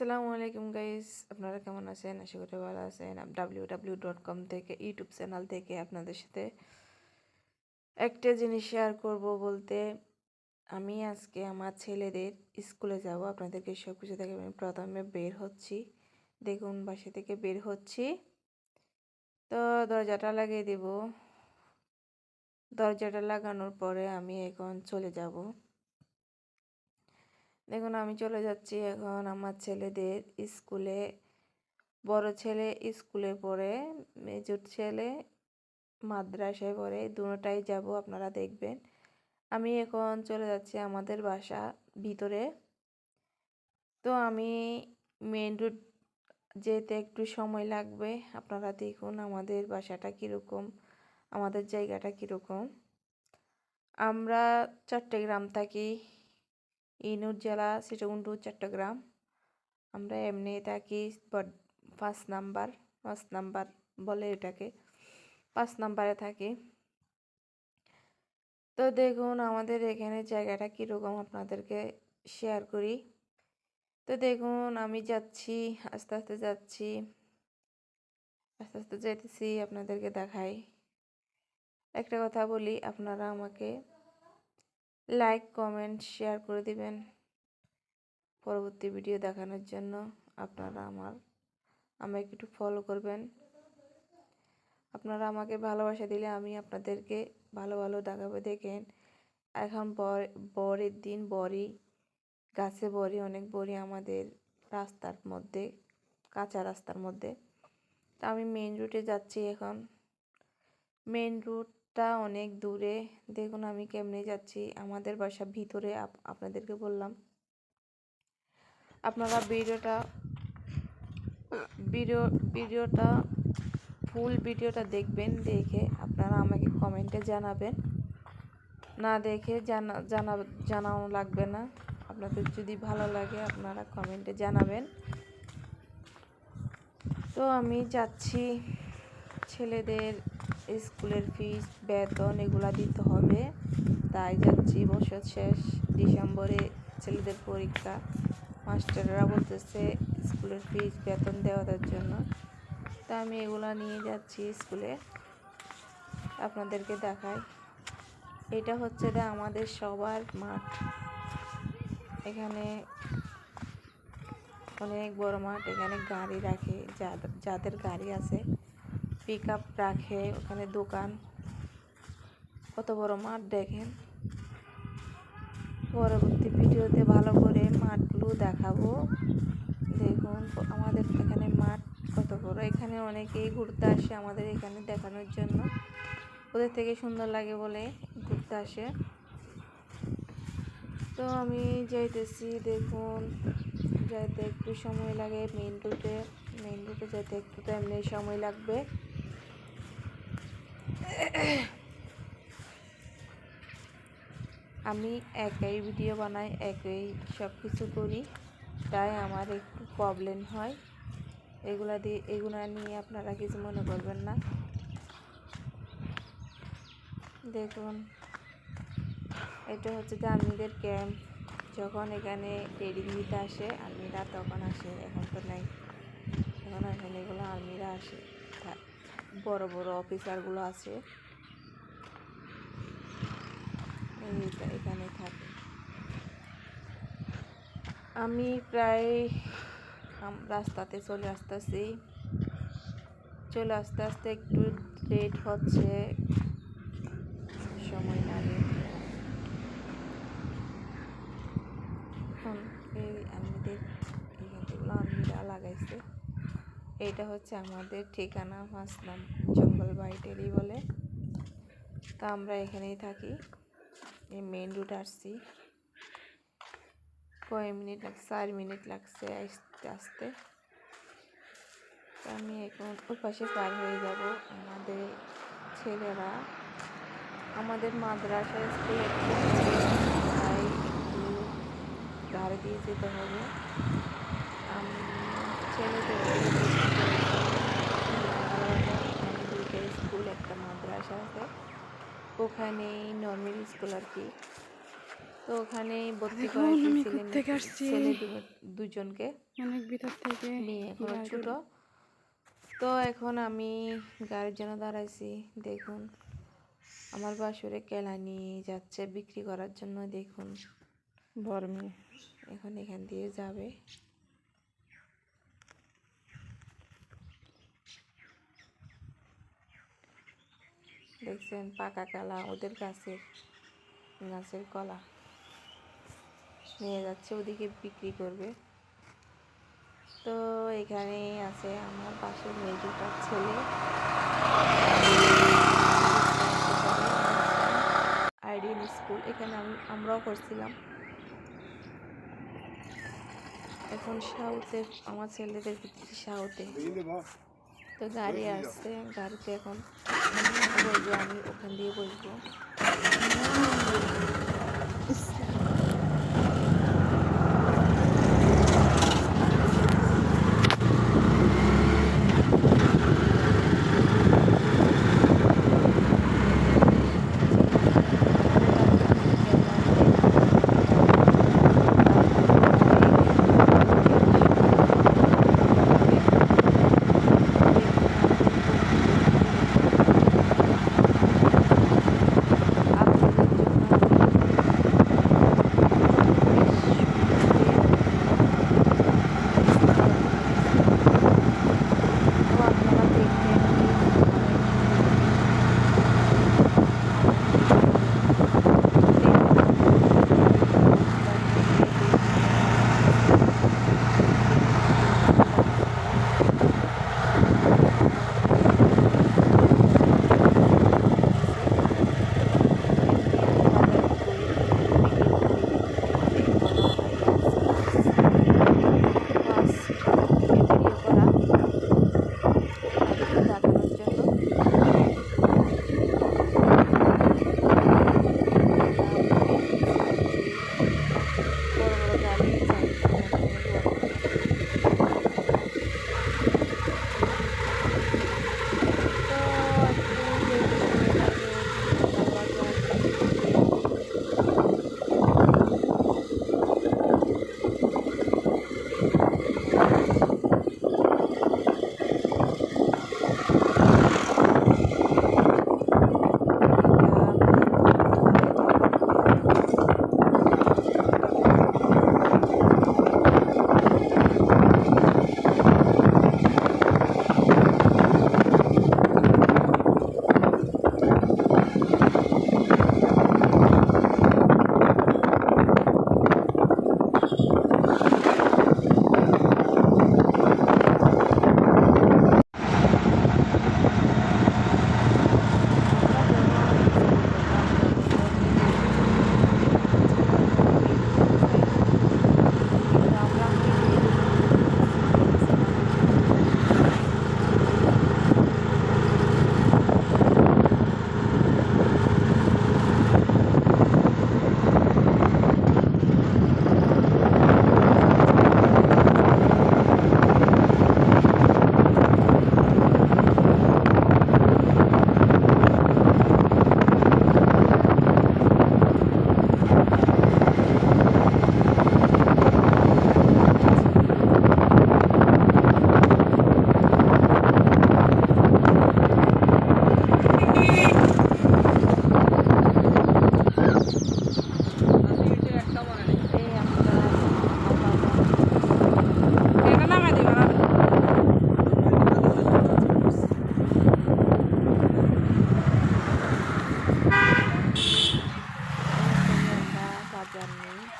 আসসালামু আলাইকুম গাইস, আপনারা কেমন আছেন? আশা করি ভালো আছেন। ডাব্লিউ ডাব্লিউ ডট কম থেকে ইউটিউব চ্যানেল থেকে আপনাদের সাথে একটা জিনিস শেয়ার করব বলতে, আমি আজকে আমার ছেলেদের স্কুলে যাব। আপনাদেরকে সব কিছু থেকে আমি প্রথমে বের হচ্ছি। দেখুন, বাসা থেকে বের হচ্ছি। তো দরজাটা লাগিয়ে দেব। দরজাটা লাগানোর পরে আমি এখন চলে যাব। দেখুন, আমি চলে যাচ্ছি এখন আমার ছেলেদের স্কুলে। বড় ছেলে স্কুলে পড়ে, মেজর ছেলে মাদ্রাসায় পড়ে দুটাই যাব, আপনারা দেখবেন। আমি এখন চলে যাচ্ছি আমাদের বাসা ভিতরে। তো আমি মেন রোড যেতে একটু সময় লাগবে, আপনারা দেখুন আমাদের বাসাটা কীরকম, আমাদের জায়গাটা কীরকম। আমরা চট্টগ্রাম থাকি। ইনুর জেলা সিটগুন্ডু চট্টগ্রাম। আমরা এমনি থাকি পাঁচ নাম্বার পাঁচ নাম্বার বলে এটাকে। পাঁচ নাম্বারে থাকি। তো দেখুন, আমাদের এখানে জায়গাটা কীরকম আপনাদেরকে শেয়ার করি। তো দেখুন, আমি যাচ্ছি, আস্তে আস্তে যাচ্ছি। আস্তে আস্তে যেতেছি আপনাদেরকে দেখাই। একটা কথা বলি, আপনারা আমাকে লাইক কমেন্ট শেয়ার করে দিবেন। পরবর্তী ভিডিও দেখানোর জন্য আপনারা আমার আমাকে একটু ফলো করবেন। আপনারা আমাকে ভালোবাসা দিলে আমি আপনাদেরকে ভালো ভালো দেখাবো, দেখেন। এখন বরের দিন বড়ি গাছে বড়ি অনেক বড়ি আমাদের রাস্তার মধ্যে, কাঁচা রাস্তার মধ্যে। তা আমি মেন রুটে যাচ্ছি এখন। মেন রুট টা অনেক দূরে। দেখুন আমি কেমনে যাচ্ছি। আমাদের বাসা ভিতরে আপনাদেরকে বললাম। আপনারা ভিডিওটা, ভিডিও, ভিডিওটা, ফুল ভিডিওটা দেখবেন, দেখে আপনারা আমাকে কমেন্টে জানাবেন। না দেখে জানা জানা জানাও লাগবে না। আপনাদের যদি ভালো লাগে, আপনারা কমেন্টে জানাবেন। তো আমি যাচ্ছি ছেলেদের স্কুলের ফিস, বেতন এগুলা দিতে হবে। তাই যাচ্ছি বছর শেষ, ডিসেম্বরে ছেলেদের পরীক্ষা। মাস্টাররা বলতেছে স্কুলের ফিস, বেতন দেওয়ার জন্য। তা আমি এগুলা নিয়ে যাচ্ছি স্কুলে। আপনাদেরকে দেখাই। এটা হচ্ছে আমাদের সবার মাঠ। এখানে অনেক বড় মাঠ, এখানে গাড়ি রাখে। যাদের গাড়ি আছে। পিক আপ রাখে, ওখানে দোকান। কত বড় মাঠ দেখেন। পরবর্তী ভিডিওতে ভালো করে মাঠগুলো দেখাবো। দেখুন, আমাদের এখানে মাঠ কত বড়। এখানে অনেকেই ঘুরতে আসে আমাদের এখানে দেখানোর জন্য। ওদের থেকে সুন্দর লাগে বলে ঘুরতে আসে। তো আমি যাইতেছি, দেখুন, যাইতে একটু সময় লাগে। মেন রুটে মেন রুটে যাইতে একটু তো এমনি সময় লাগবে। আমি একই ভিডিও বানাই, একই সব কিছু করি, তাই আমার একটু প্রবলেম হয়। এগুলা দিয়ে, এগুলা নিয়ে আপনারা কিছু মনে করবেন না। দেখুন, এটা হচ্ছে যে আর্মিদের ক্যাম্প যখন এখানে ট্রেডিং দিতে আসে আর্মিরা তখন আসে, এখন তো নাই। এখন এখানে এগুলো আর্মিরা আসে। বড় বড় অফিসারগুলো আছে। এখানে থাকে। আমি প্রায় রাস্তাতে চলে আসতেছি। চলে আসতে আসতে একটু লেট হচ্ছে। সময় লাগে এখন এই আমাদের থেকে আর্মিরা লাগাইছে। এইটা হচ্ছে আমাদের ঠিকানা নাম জঙ্গল বাইটেরই বলে। তা আমরা এখানেই থাকি। এই মেন রুট আসছি। কয় মিনিট লাগছে? চার মিনিট লাগছে আসতে আসতে। আমি এখন ওই পাশে পার হয়ে যাব। আমাদের ছেলেরা, আমাদের মাদ্রাসা স্কুলে তাই একটু ধারে দিয়ে যেতে হবে। দুইটা স্কুল একটা মাদ্রাসা আছে। ওখানেই নর্মাল স্কুল আর কি তো ওখানেই ভর্তি দেখুন, করে আমি দিয়েছিলেন কোত্থেকে আসছি। ছেলে দুজনকে অনেক ভিতর থেকে নিয়ে এখনও ছোট তো এখন আমি গাড়ির জন্য দাঁড়াইছি দেখুন আমার বাসুরে কেলা নিয়ে যাচ্ছে বিক্রি করার জন্য। দেখুন বড় মেয়ে। এখন এখান দিয়ে যাবে। দেখছেন, পাকা কলা ওদের গাছের গাছের কলা। নিয়ে যাচ্ছে, ওদিকে বিক্রি করবে। তো এখানে আছে আমার পাশের মেয়েটার ছেলে। আইডিয়ান স্কুল, এখানে আমি, আমরাও করছিলাম। এখন সাউথে আমার ছেলেদের সাউথে। তো গাড়ি আসছে গাড়িতে এখন বলব আমি ওখান দিয়ে বসবো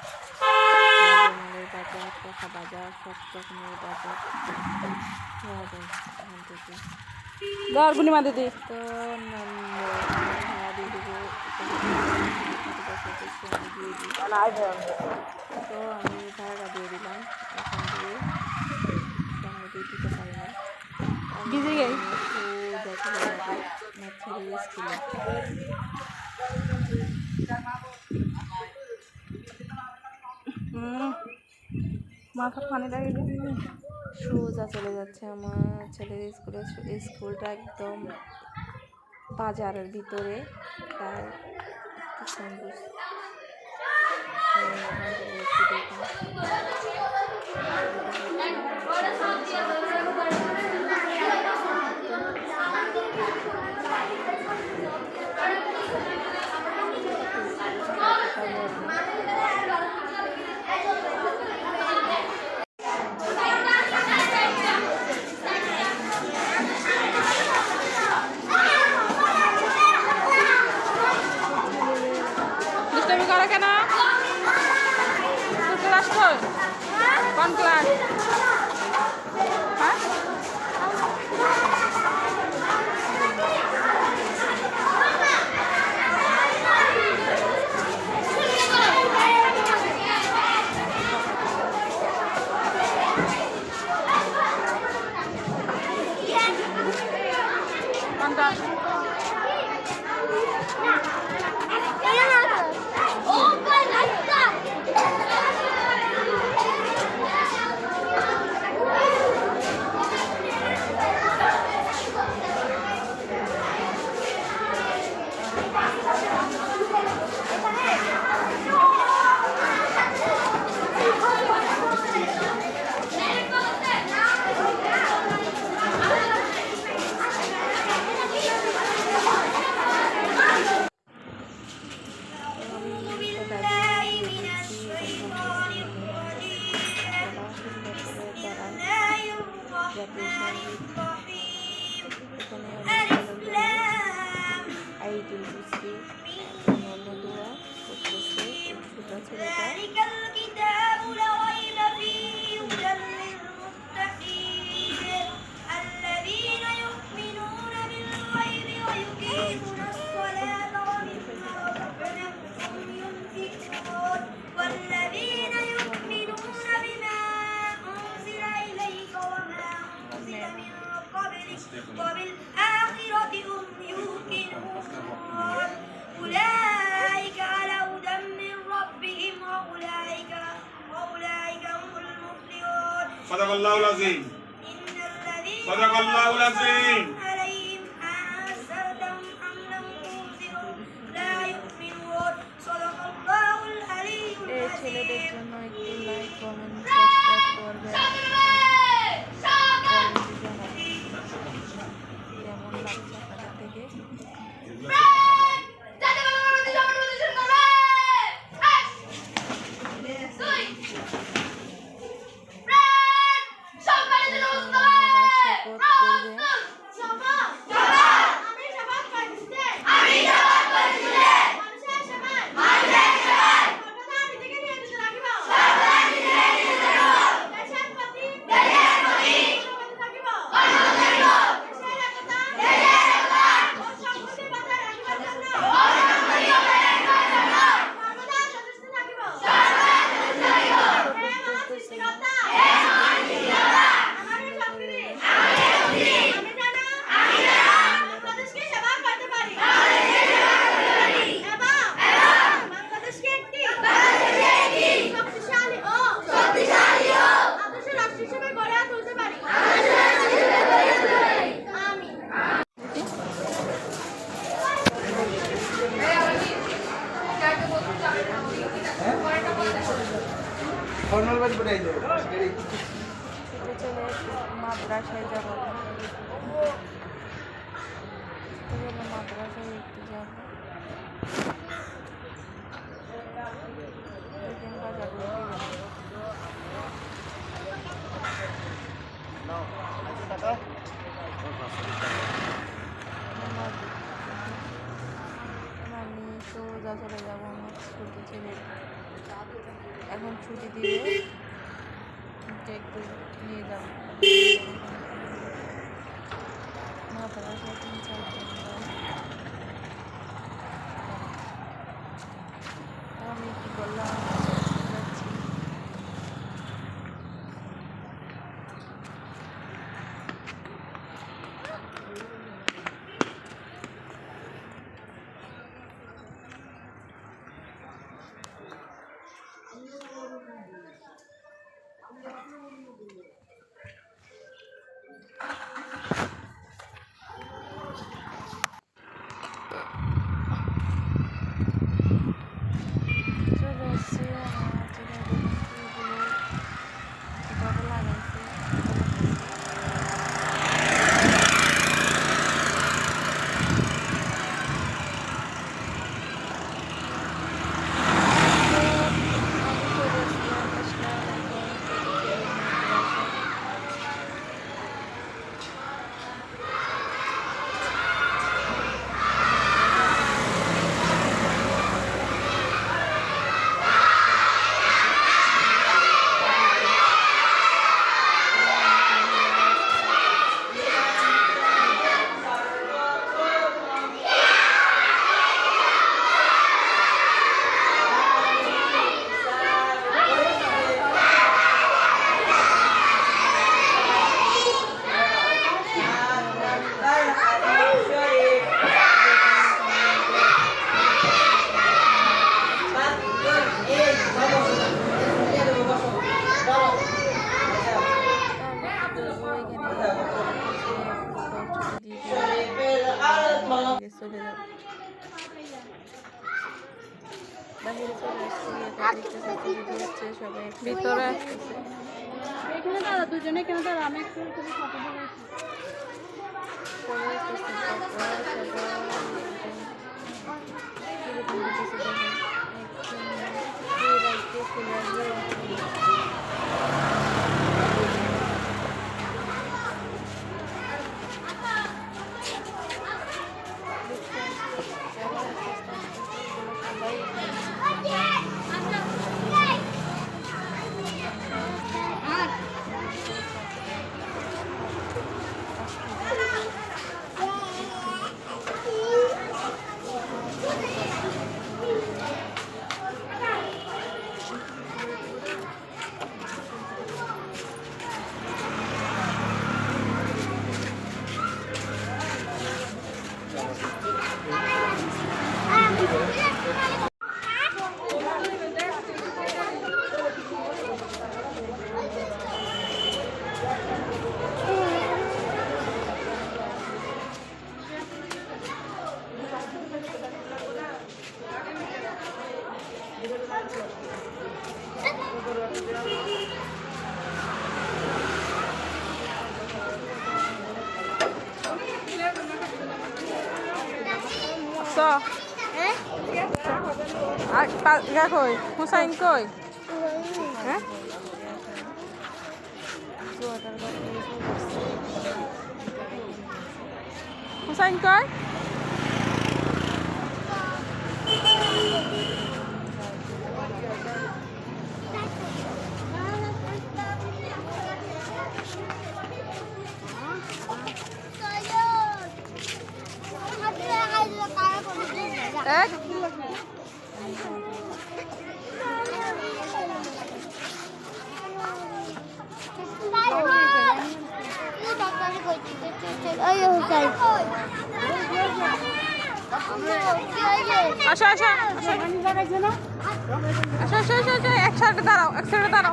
মাঝে বাজার কথা বাজার সব রকমের বাজার নেওয়া যায় এখান থেকে দিদি। তো ভাড়া তো আমি ভাড়াটা দিয়ে দিলাম এখান দিয়ে সামনে দিয়ে দিতে পারি না দেখে যাবে আমার ছেলের মাথা ফানে লাগে সোজা চলে যাচ্ছে আমার ছেলের স্কুলে। স্কুলটা একদম বাজারের ভিতরে। তাই একটু সঙ্গুস that is صدق الله العظيم. عليهم أنزلتهم এখানে দাঁড়া দুজনে এখানে দাঁড়া আমি একটু ফটো আসতেছে। À, bạn ra rồi, không sao anh cười. Hả? Không sao anh cười. Đấy. আসো আসো। আসো আসো আসো আসো। এক সাইডে দাঁড়াও, এক সাইডে দাঁড়াও।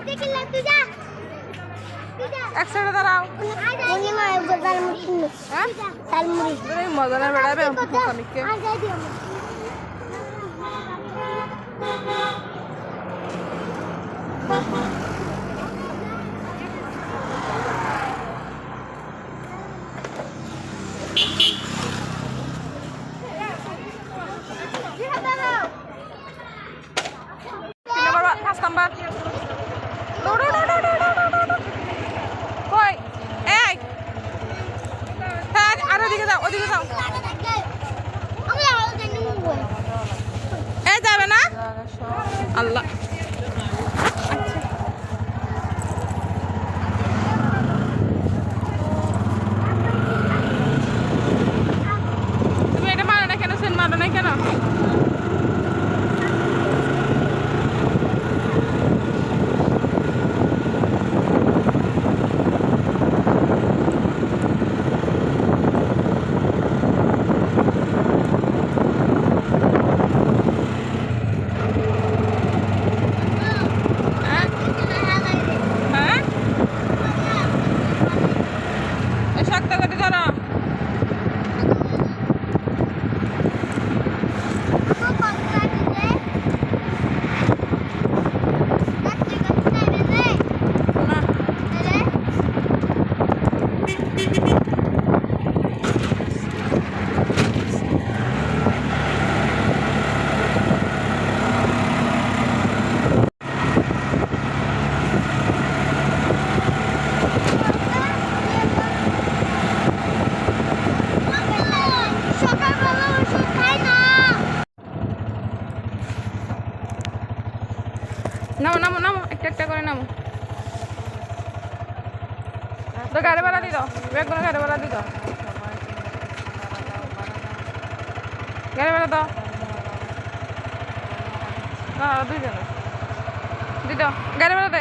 এক সাইডে দাঁড়াও। হ্যাঁ? মজা না বেড়াবে হুসামিককে তিন নম্বর পাঁচ নাম্বার দৌড়, দৌড়, দৌড়, দৌড়, দৌড়, দৌড়, দৌড়। কই এই হ্যাঁ আর ওদিকে যাও ওদিকে যাও এই যাবে না জায়গা সব আল্লাহ তুমি এটা মারো না কেন সেন মারো না কেন হ্যাঁ হ্যাঁ এই শক্ত করে ধরো না সকালবেলা ওষুধ খাই না নামো নামো নামো একটা একটা করে নামো তো গাড়ি ভাড়া দিয়ে দাও বেগুলো গাড়ি ভাড়া দিয়ে দাও গাড়ি ভাড়া দাও না দুইজন দিয়ে দাও গাড়ি ভাড়া দে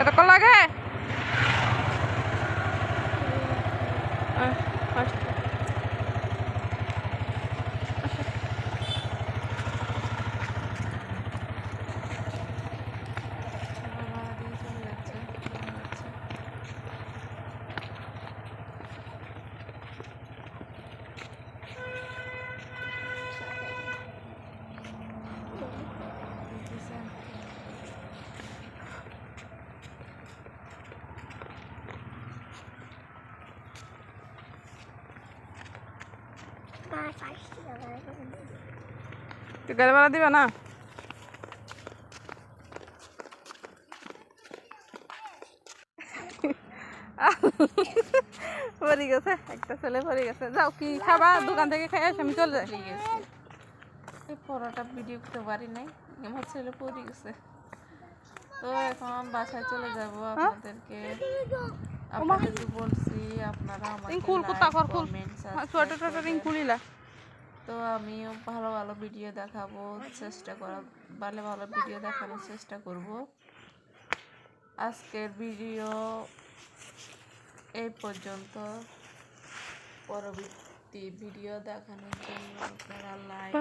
এতক্ষণ লাগে আহ, আসো। ভাড়া দিয়ে চলে যাচ্ছে চলে যাচ্ছে। তুই গাড়ি ভাড়া দিবে না? পড়ে গেছে একটা ছেলে পড়ে গেছে। যাও কি খাবা? দোকান থেকে খাই আসে আমি চলে যাই। এই পরোটা ভিডিও করতে পারি নাই আমার ছেলে পড়ে গেছে। তো এখন বাসায় চলে যাব আপনাদেরকে। আপনাদেরকে বলছি আপনারা আমাকে রিং খুল কুত্তা কর comment, সোয়েটার subscribe রিং। তো আমিও ভালো ভালো ভিডিও দেখাবো চেষ্টা করা ভালো ভালো ভিডিও দেখানোর চেষ্টা করব। আজকের ভিডিও এই পর্যন্ত। পরবর্তী ভিডিও দেখানোর জন্য আপনারা লাইক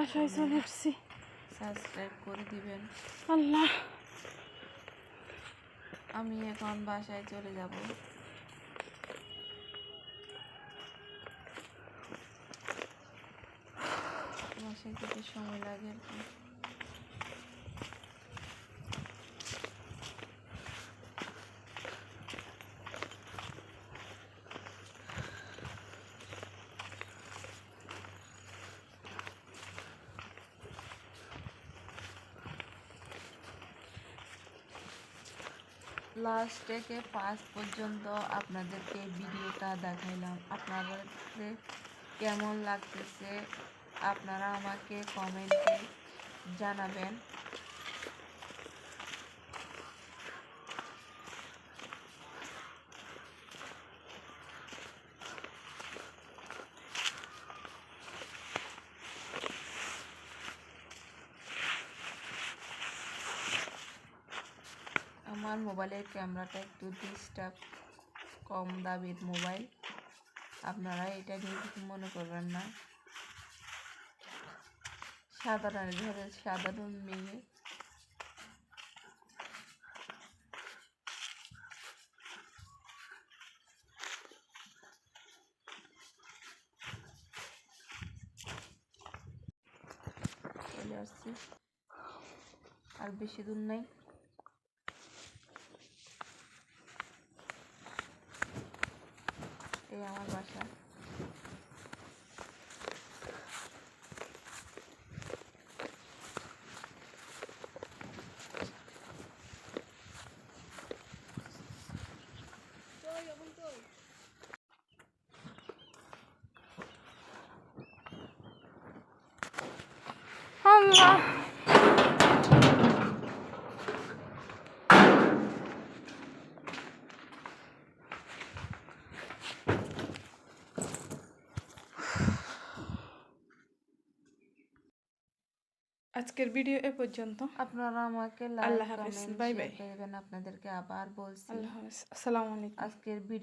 সাবস্ক্রাইব করে দিবেন। আল্লাহ। আমি এখন বাসায় চলে যাব। বাসায় সময় লাগে আর কি। লাস্ট থেকে ফার্স্ট পর্যন্ত আপনাদেরকে ভিডিওটা দেখাইলাম। আপনাদের কেমন লাগতেছে? আপনারা আমাকে কমেন্টে জানাবেন। আমার মোবাইলের ক্যামেরাটা একটু ডিস্টার্ব কম দাবির মোবাইল আপনারা এটা কিছু মনে করবেন না। সাধারণ ঘরের সাধারণ মেয়ে চলে আসছি। আর বেশি দূর নাই। এই আমার বাসা। আজকের ভিডিও এ পর্যন্ত। আপনারা আমাকে আল্লাহ হাফেজ, বাই বাই। আপনাদেরকে আবার বলছি। আল্লাহ হাফেজ। আসসালামু আলাইকুম। আজকের ভিডিও